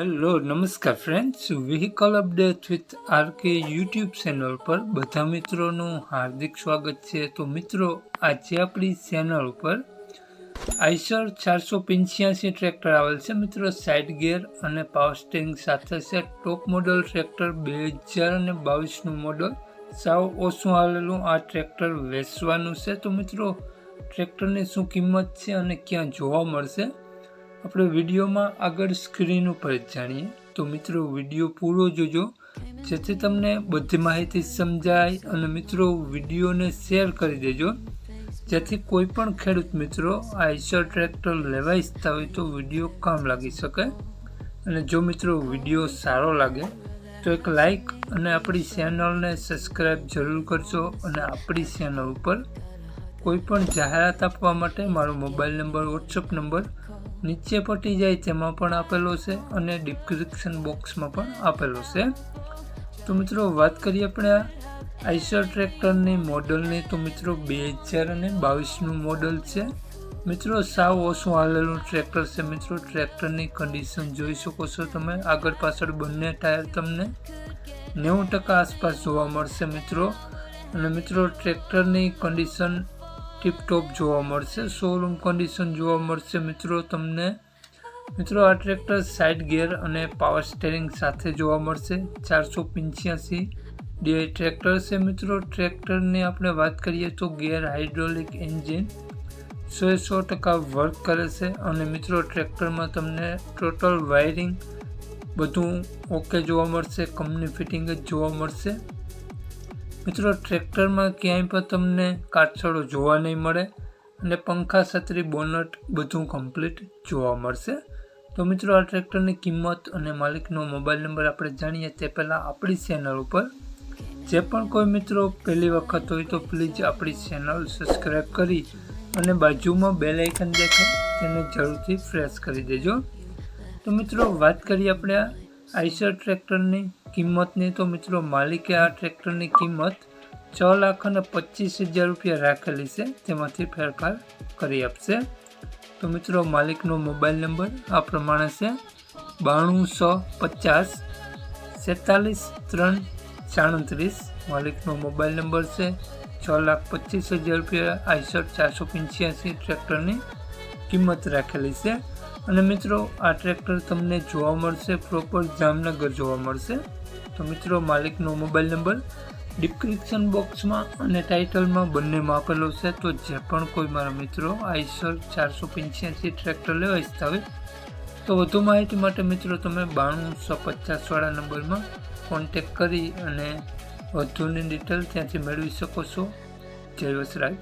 Hello નમસ્કાર friends vehicle update with RK YouTube channel પર બધા મિત્રોનું હાર્દિક સ્વાગત છે. તો મિત્રો, આજે આપણી ચેનલ ઉપર આઈસર ચારસો પંચ્યાસી ટ્રેક્ટર આવેલ છે. મિત્રો સાઇડ ગિયર અને પાવર સ્ટેરિંગ સાથે છે. ટોપ મોડલ ટ્રેક્ટર બે હજાર અને બાવીસનું મોડલ સાવ ઓછું આવેલું આ ટ્રેક્ટર વેચવાનું છે. તો મિત્રો ટ્રેક્ટરની શું કિંમત છે અને ક્યાં જોવા મળશે? આપણે વિડીયોમાં આગળ સ્ક્રીન ઉપર જાણીએ. તો મિત્રો, વીડિયો પૂરો જોજો. જેથી તમને બધી માહિતી સમજાય અને મિત્રો, વિડીયોને શેર કરી દેજો. જેથી કોઈ પણ ખેડૂત મિત્રો આ આઈસર ટ્રેક્ટર લેવા ઈચ્છતા હોય તો વીડિયો કામ લાગી શકે. અને જો મિત્રો, વીડિયો સારો લાગે, તો એક લાઈક અને આપણી ચેનલને સબસ્ક્રાઈબ જરૂર કરજો અને આપણી ચેનલ ઉપર કોઈ પણ જાહેરાત આપવા માટે મારો મોબાઈલ નંબર, વોટ્સઅપ નંબર નીચે પટી જાય તેમાં પણ આપેલો છે અને ડિસ્ક્રિપ્શન બોક્સમાં પણ આપેલો છે. તો મિત્રો, વાત કરીએ આપણે આ આઈસર ટ્રેક્ટરની મોડલની તો મિત્રો, બે હજાર અને બાવીસનું મોડલ છે. મિત્રો, સાવ ઓછું હાલેલું ટ્રેક્ટર છે. મિત્રો ટ્રેક્ટરની કન્ડિશન જોઈ શકો છો તમે. આગળ પાછળ બંને ટાયર તમને નેવું ટકા આસપાસ જોવા મળશે મિત્રો. અને મિત્રો ટ્રેક્ટરની કન્ડિશન ટીપટોપ જોવા મળશે. શોરૂમ કન્ડિશન જોવા મળશે મિત્રો તમને. મિત્રો આ ટ્રેક્ટર સાઇડ ગિયર અને પાવર સ્ટેરિંગ સાથે જોવા મળશે. ચારસો પંચ્યાસી ડીઆઈ ટ્રેક્ટર છે મિત્રો. ટ્રેક્ટરની આપણે વાત કરીએ તો ગિયર હાઇડ્રોલિક એન્જિન સો સો ટકા વર્ક કરે છે અને મિત્રો ટ્રેક્ટરમાં તમને ટોટલ વાયરિંગ બધું ઓકે જોવા મળશે. કંપની ફિટિંગ જ જોવા મળશે. મિત્રો, ટ્રેક્ટરમાં ક્યાંય પણ તમને કાટછડો જોવા નહીં મળે અને પંખા, છત્રી, બોનટ બધું કમ્પ્લીટ જોવા મળશે. તો મિત્રો, આ ટ્રેક્ટરની કિંમત અને માલિકનો મોબાઈલ નંબર આપણે જાણીએ તે પહેલાં આપણી ચેનલ ઉપર. જે પણ કોઈ મિત્રો પહેલી વખત હોય તો પ્લીઝ આપણી ચેનલ સબસ્ક્રાઈબ કરી અને બાજુમાં બે લાઇકન દેખાય તેને જરૂરથી પ્રેસ કરી દેજો. તો મિત્રો, વાત કરીએ આપણે આઈસર ટ્રેક્ટરની કિંમતની તો મિત્રો માલિકે આ ટ્રેક્ટરની કિંમત છ લાખ અને પચીસ હજાર રૂપિયા રાખેલી છે. તેમાંથી ફેરફાર કરી આપશે. તો મિત્રો માલિકનો મોબાઈલ નંબર આ પ્રમાણે છે. બાણું સો પચાસ સેતાલીસ ત્રણ, સાડત્રીસ. માલિકનો મોબાઈલ નંબર છે. છ લાખ પચીસ હજાર રૂપિયા આઈસર ચારસો પંચ્યાસી ટ્રેક્ટરની કિંમત રાખેલી છે. અને મિત્રો, આ ટ્રેક્ટર તમને જોવા મળશે પ્રોપર જામનગર જોવા મળશે. તો મિત્રો, માલિકનો મોબાઈલ નંબર ડિસ્ક્રિપ્શન બોક્સમાં અને ટાઇટલમાં બંનેમાં આપેલો છે. તો જે પણ કોઈ મારા મિત્રો, આઈસર ચારસો પંચ્યાસી ટ્રેક્ટર લેવા ઈચ્છતા તો વધુ માહિતી માટે મિત્રો, તમે બાણું સો પચાસવાળા નંબરમાં કોન્ટેક કરી અને વધુની ડિટેલ ત્યાંથી મેળવી શકો છો. જય વસરાજ.